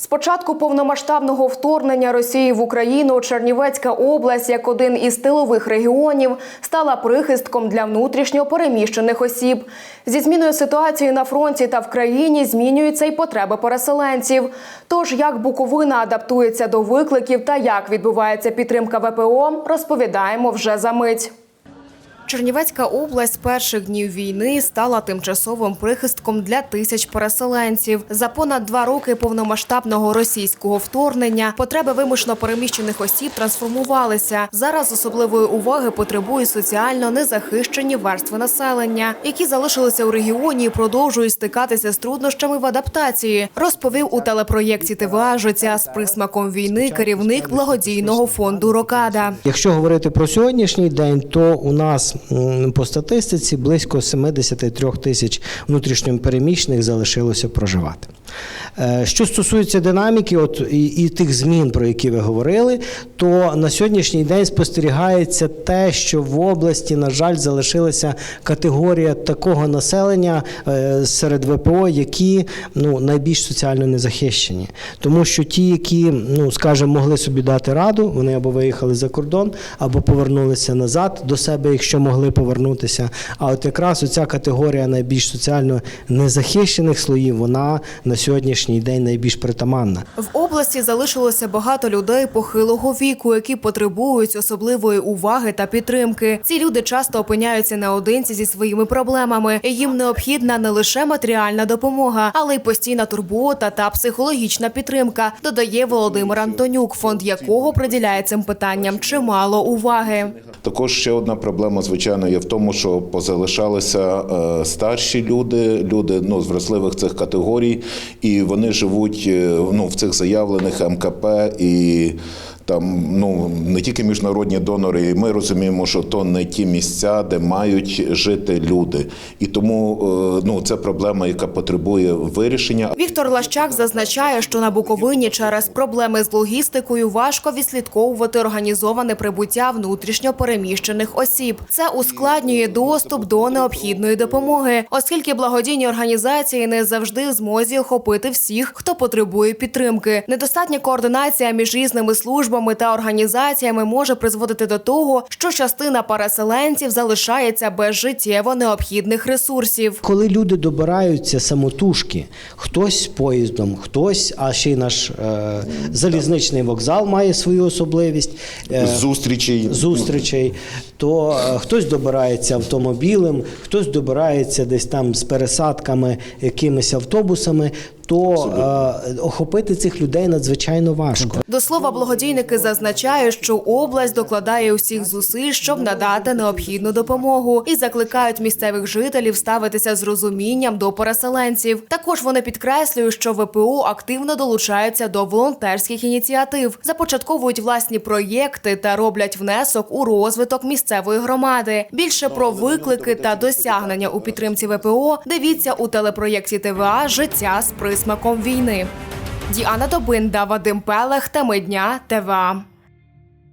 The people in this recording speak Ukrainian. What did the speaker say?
З початку повномасштабного вторгнення Росії в Україну Чернівецька область, як один із тилових регіонів, стала прихистком для внутрішньо переміщених осіб. Зі зміною ситуації на фронті та в країні змінюються й потреби переселенців. Тож як Буковина адаптується до викликів та як відбувається підтримка ВПО, розповідаємо вже за мить. Чернівецька область перших днів війни стала тимчасовим прихистком для тисяч переселенців. За понад два роки повномасштабного російського вторгнення потреби вимушено переміщених осіб трансформувалися. Зараз особливої уваги потребують соціально незахищені верстви населення, які залишилися у регіоні і продовжують стикатися з труднощами в адаптації. Розповів у телепроєкті ТВА «Життя з присмаком війни керівник благодійного фонду Рокада. Якщо говорити про сьогоднішній день, то у нас по статистиці близько 73 тисяч внутрішньопереміщених залишилося проживати. Е, Що стосується динаміки, от і, і тих змін, про які ви говорили, то на сьогоднішній день спостерігається те, що в області, на жаль, залишилася категорія такого населення е, серед ВПО, які ну найбільш соціально незахищені, тому що ті, які ну скажімо, могли собі дати раду, вони або виїхали за кордон, або повернулися назад до себе, якщо могли повернутися. А от якраз оця категорія найбільш соціально незахищених слоїв, вона на сьогоднішній день найбільш притаманна. В області залишилося багато людей похилого віку, які потребують особливої уваги та підтримки. Ці люди часто опиняються наодинці зі своїми проблемами. Їм необхідна не лише матеріальна допомога, але й постійна турбота та психологічна підтримка. Додає Володимир Антонюк, фонд якого приділяє цим питанням чимало уваги. Також ще одна проблема, звичайно, є в тому, що позалишалися е, старші люди, люди ну, з вразливих цих категорій, і вони живуть е, ну, в цих заявлених МКП і. Там ну не тільки міжнародні донори, і ми розуміємо, що то не ті місця, де мають жити люди, і тому е, ну це проблема, яка потребує вирішення. Віктор Лащак зазначає, що на Буковині через проблеми з логістикою важко відслідковувати організоване прибуття внутрішньо переміщених осіб. Це ускладнює доступ до необхідної допомоги, оскільки благодійні організації не завжди в змозі охопити всіх, хто потребує підтримки. Недостатня координація між різними службами та організаціями може призводити до того, що частина переселенців залишається без життєво необхідних ресурсів. Коли люди добираються самотужки, хтось поїздом, хтось, а ще й наш е, залізничний вокзал має свою особливість. е, Зустрічей зустрічей, то е, хтось добирається автомобілем, хтось добирається десь там з пересадками якимись автобусами, то е, охопити цих людей надзвичайно важко. До слова, благодійники зазначають, що область докладає усіх зусиль, щоб надати необхідну допомогу, і закликають місцевих жителів ставитися з розумінням до переселенців. Також вони підкреслюють, що ВПО активно долучаються до волонтерських ініціатив, започатковують власні проєкти та роблять внесок у розвиток місцевої громади. Більше про виклики та досягнення у підтримці ВПО дивіться у телепроєкті ТВА Життя з присмаком війни. Діана Добинда, Вадим Пелех, Теми дня, ТВА.